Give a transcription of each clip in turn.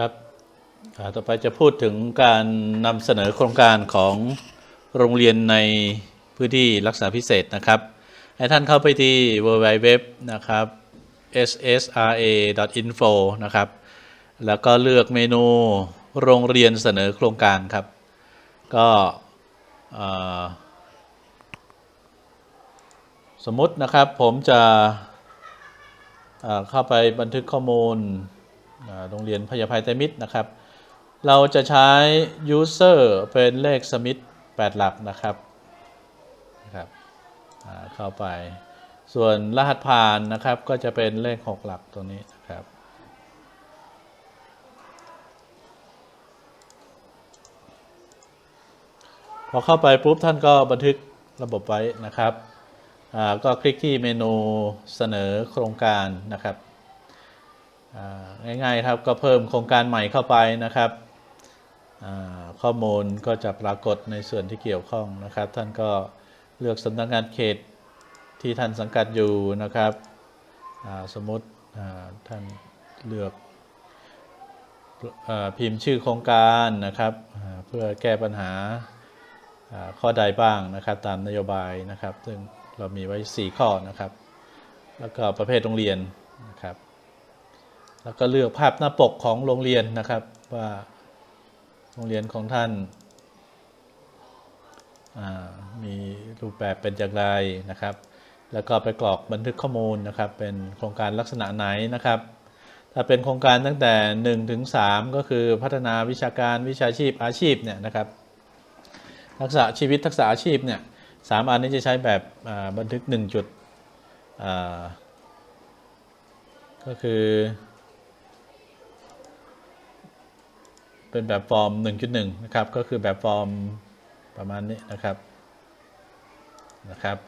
ครับต่อไปจะพูดถึงการนำเสนอโครงการของโรงเรียนในพื้นที่ลักษณะพิเศษนะครับ ให้ท่านเข้าไปที่ www นะครับ ssra.info นะครับ แล้วก็เลือกเมนูโรงเรียนเสนอโครงการครับ ก็สมมตินะครับผมจะเข้าไปบันทึกข้อมูล โรงเรียนพยาภัยไตรมิตรนะครับ เราจะใช้ user เป็นเลขสมิธ8หลักนะครับนะครับเข้าไป ส่วนรหัสผ่านนะครับก็จะเป็นเลข 6 หลักตัวนี้นะครับพอเข้าไปปุ๊บท่านก็บันทึกระบบไว้นะครับอ่าก็คลิกที่เมนูเสนอโครงการนะครับ ง่ายๆครับก็เพิ่มโครงการใหม่เข้าไปนะครับข้อมูลก็จะปรากฏในส่วนที่เกี่ยวข้องนะครับ ท่านก็เลือกสำนักงานเขตที่ท่านสังกัดอยู่นะครับสมมติท่านเลือกอพิมพ์ชื่อโครงการนะครับเพื่อแก้ปัญหาอ่าข้อใดบ้างนะครับตามนโยบายนะครับ ซึ่งเรามีไว้ 4 ข้อนะครับ แล้วก็ประเภทโรงเรียนนะครับ แล้วก็เลือกภาพหน้าปกของโรงเรียนนะครับว่าโรงเรียนของท่านามีรูปแบบเป็นอย่างไรนะครับ แล้วก็ไปกรอกบันทึกข้อมูลนะครับ เป็นโครงการลักษณะไหนนะครับ ถ้าเป็นโครงการตั้งแต่1ถึง3ก็คือพัฒนาวิชาการวิชาชีพอาชีพเนี่ยนะครับ ทักษะชีวิตทักษะอาชีพเนี่ยสามอันนี้จะใช้แบบบันทึก1จุดก็คือ เป็นแบบฟอร์ม 1.1 นะครับ ก็คือแบบฟอร์มประมาณนี้นะครับนะครับ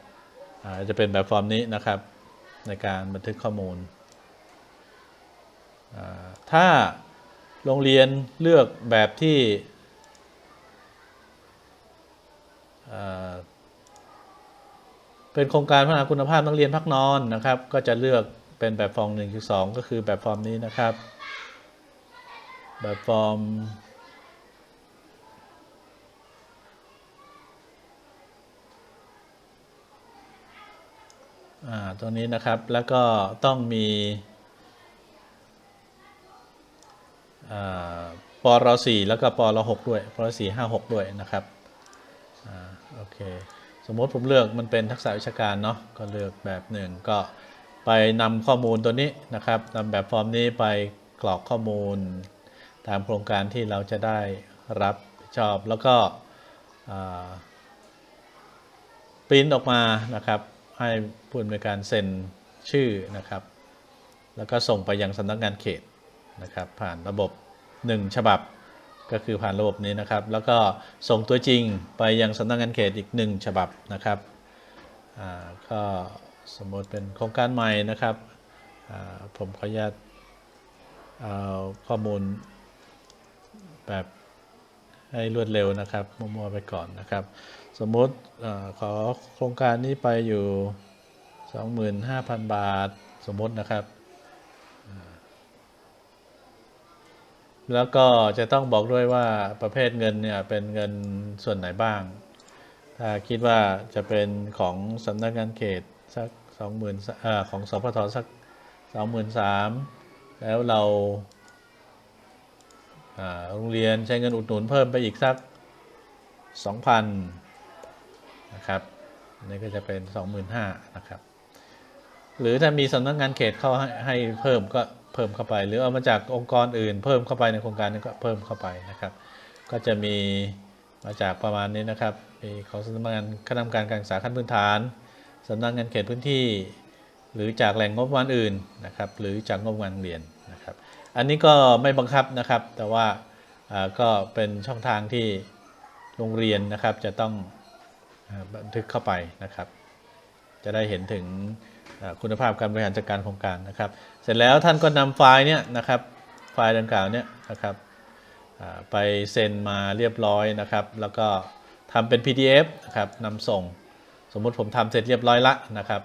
อาจะเป็นแบบฟอร์มนี้นะครับในการบันทึกข้อมูล ถ้าโรงเรียนเลือกแบบที่เป็นโครงการพัฒนาคุณภาพนักเรียนพักนอนนะครับ ก็จะเลือกเป็นแบบฟอร์ม1.2ก็คือแบบฟอร์มนี้นะครับ แบบฟอร์มอ่าตรงนี้นะครับแล้วก็ต้องมีอ่าปร4แล้วก็ปร6ด้วยปร4 5 6ด้วยนะครับอ่าโอเคสมมติผมเลือกมันเป็นทักษะวิชาการเนาะก็เลือกแบบหนึ่งก็ไปนำข้อมูลตัวนี้นะครับนำแบบฟอร์มนี้ไปกรอกข้อมูล ตามโครงการที่เราจะได้รับผิดชอบแล้วก็ปริ้นออกมานะครับ ให้ผู้อำนวยการเซ็นชื่อนะครับ แล้วก็ส่งไปยังสำนักงานเขตนะครับ ผ่านระบบ 1 ฉบับก็คือผ่านระบบนี้นะครับ แล้วก็ส่งตัวจริงไปยังสำนักงานเขตอีก 1 ฉบับนะครับก็สมมติเป็นโครงการใหม่นะครับผมขออนุญาตเอาข้อมูล แบบให้รวดเร็วนะครับ มั่วๆไปก่อนนะครับ สมมติขอโครงการนี้ไปอยู่ 25,000 บาทสมมตินะครับ แล้วก็จะต้องบอกด้วยว่าประเภทเงินเนี่ยเป็นเงินส่วนไหนบ้าง ถ้าคิดว่าจะเป็นของสำนักงานเขตสัก20,000อ่าของสพทสัก 23,000แล้วเรา โรงเรียนใช้เงินอุดหนุนเพิ่มไปอีกสัก 2,000 นะครับนนี้ก็จะเป็น 25,000 นะครับ หรือถ้ามีสำนักงานเขตเข้าให้ให้เพิ่มก็เพิ่มเข้าไป หรือเอามาจากองค์กรอื่น เพิ่มเข้าไปในโครงการนี้ก็เพิ่มเข้าไปนะครับ ก็จะมีมาจากประมาณนี้นะครับ มีของสำนักงานคณะกรรมการการศึกษาขั้นพื้นฐานสำนักงานเขตพื้นที่ หรือจากแหล่งงบประมาณอื่นนะครับ หรือจากงบประมาณโรเรียนนะครับ อันนี้ก็ไม่บังคับนะครับ แต่ว่าก็เป็นช่องทางที่โรงเรียนนะครับจะต้องบันทึกเข้าไปนะครับ จะได้เห็นถึงคุณภาพการบริหารจัดการโครงการนะครับ เสร็จแล้วท่านก็นำไฟล์เนี่ยนะครับ ไฟล์ดังกล่าวเนี่ยนะครับไปเซ็นมาเรียบร้อยนะครับ แล้วก็ทำเป็น PDF นะครับนำส่ง สมมุติผมทำเสร็จเรียบร้อยละนะครับ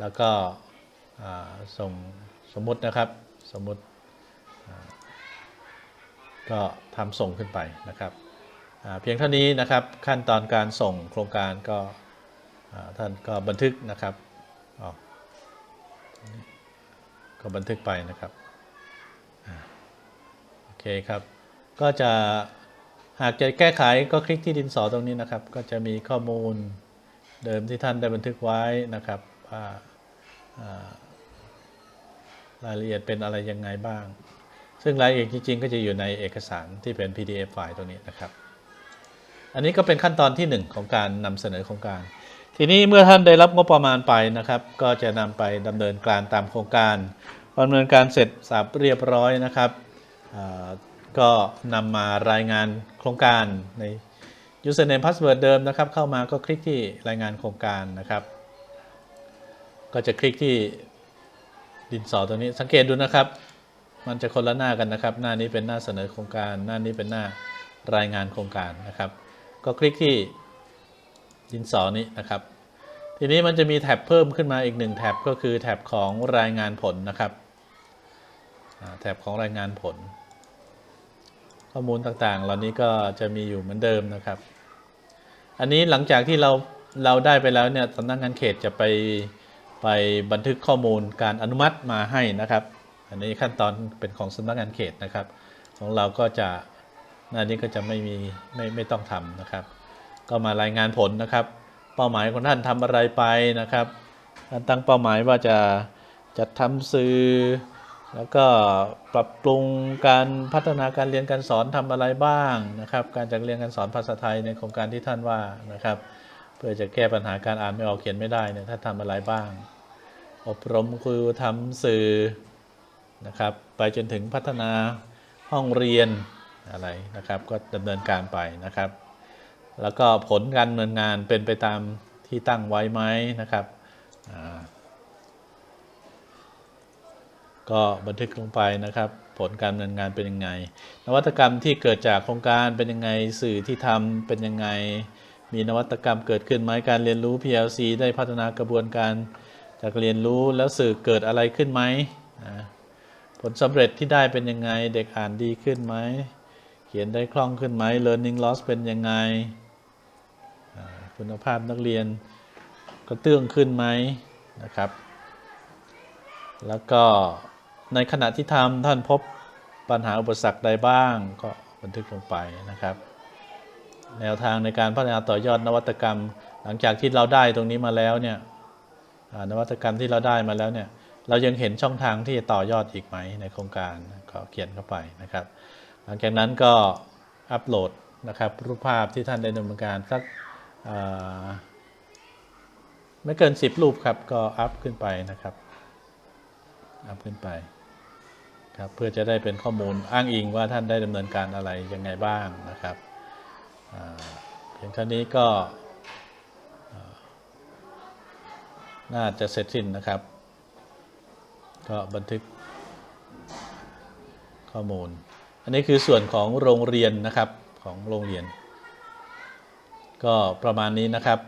แล้วก็ส่งสมมุตินะครับ สมมุติ ก็ทำส่งขึ้นไปนะครับเพียงเท่านี้นะครับขั้นตอนการส่งโครงการก็ท่านก็บันทึกนะครับก็บันทึกไปนะครับอโอเคครับ ก็จะหากจะแก้ไขก็คลิกที่ดินสอตรงนี้นะครับ ก็จะมีข้อมูลเดิมที่ท่านได้บันทึกไว้นะครับว่ารายละเอียดเป็นอะไรยังไงบ้าง ซึ่งรายละเอียดจริง ๆ ก็จะอยู่ในเอกสารที่เป็น PDF ไฟล์ตัวนี้นะครับ อันนี้ก็เป็นขั้นตอนที่ 1 ของการนำเสนอโครงการ ทีนี้เมื่อท่านได้รับงบประมาณไปนะครับ ก็จะนำไปดำเนินการตามโครงการดำเนินการเสร็จสับเรียบร้อยนะครับก็นำมารายงานโครงการใน username password เดิมนะครับ เข้ามาก็คลิกที่รายงานโครงการนะครับ ก็จะคลิกที่ดินสอตัวนี้สังเกตดูนะครับ มันจะคนละหน้ากันนะครับ หน้านี้เป็นหน้าเสนอโครงการ หน้านี้เป็นหน้ารายงานโครงการนะครับ ก็คลิกที่ดินสอนี้นะครับ ทีนี้มันจะมีแท็บเพิ่มขึ้นมาอีกหนึ่งแท็บก็คือแท็บของรายงานผลนะครับแท็บของรายงานผล ข้อมูลต่างๆ เหล่านี้ก็จะมีอยู่เหมือนเดิมนะครับ อันนี้หลังจากที่เราเราได้ไปแล้วเนี่ยสำนักงานเขตจะไปไปบันทึกข้อมูลการอนุมัติมาให้นะครับ อันนี้ขั้นตอนเป็นของสำนักงานเขตนะครับ ของเราก็จะหน้านี้ก็จะไม่มีไม่ไม่ต้องทำนะครับ ก็มารายงานผลนะครับ เป้าหมายของท่านทำอะไรไปนะครับท่านตั้งเป้าหมายว่าจะจัดทำสื่อ แล้วก็ปรับปรุงการพัฒนาการเรียนการสอนทำอะไรบ้างนะครับ การจัดเรียนการสอนภาษาไทยในโครงการที่ท่านว่านะครับ เพื่อจะแก้ปัญหาการอ่านไม่ออกเขียนไม่ได้เนี่ยท่านทำอะไรบ้าง อบรมครูทำสื่อ นะครับ ไปจนถึงพัฒนาห้องเรียนอะไรนะครับ ก็ดำเนินการไปนะครับ แล้วก็ผลการดำเนินงานเป็นไปตามที่ตั้งไว้ไหมนะครับก็บันทึกลงไปนะครับ ผลการดำเนินงานเป็นยังไง นวัตกรรมที่เกิดจากโครงการเป็นยังไงสื่อที่ทำเป็นยังไง มีนวัตกรรมเกิดขึ้นไหมการเรียนรู้ PLC ได้พัฒนากระบวนการจากเรียนรู้แล้วสื่อเกิดอะไรขึ้นไหมอ่าผ ลสำเร็จที่ได้เป็นยังไง เด็กอ่านดีขึ้นไหม เขียนได้คล่องขึ้นไหม learning loss เป็นยังไง คุณภาพนักเรียนกระเตื้องขึ้นไหมนะครับ แล้วก็ในขณะที่ทำท่านพบปัญหาอุปสรรคใดบ้าง ก็บันทึกลงไปนะครับ แนวทางในการพัฒนาต่อยอดนวัตกรรม หลังจากที่เราได้ตรงนี้มาแล้วเนี่ยนวัตกรรมที่เราได้มาแล้วเนี่ย เรายังเห็นช่องทางที่จะต่อยอดอีกไหมในโครงการก็เขียนเข้าไปนะครับ หลังจากนั้นก็อัปโหลดนะครับรูปภาพที่ท่านได้ดำเนินการสักไม่เกิน 10 รูปครับก็อัพขึ้นไปนะครับอัพขึ้นไปครับเพื่อจะได้เป็นข้อมูลอ้างอิงว่าท่านได้ดำเนินการอะไรยังไงบ้างนะครับเพียงเท่านี้ก็น่าจะเสร็จสิ้นนะครับ ก็บันทึกข้อมูล อันนี้คือส่วนของโรงเรียนนะครับของโรงเรียน ก็ประมาณนี้นะครับ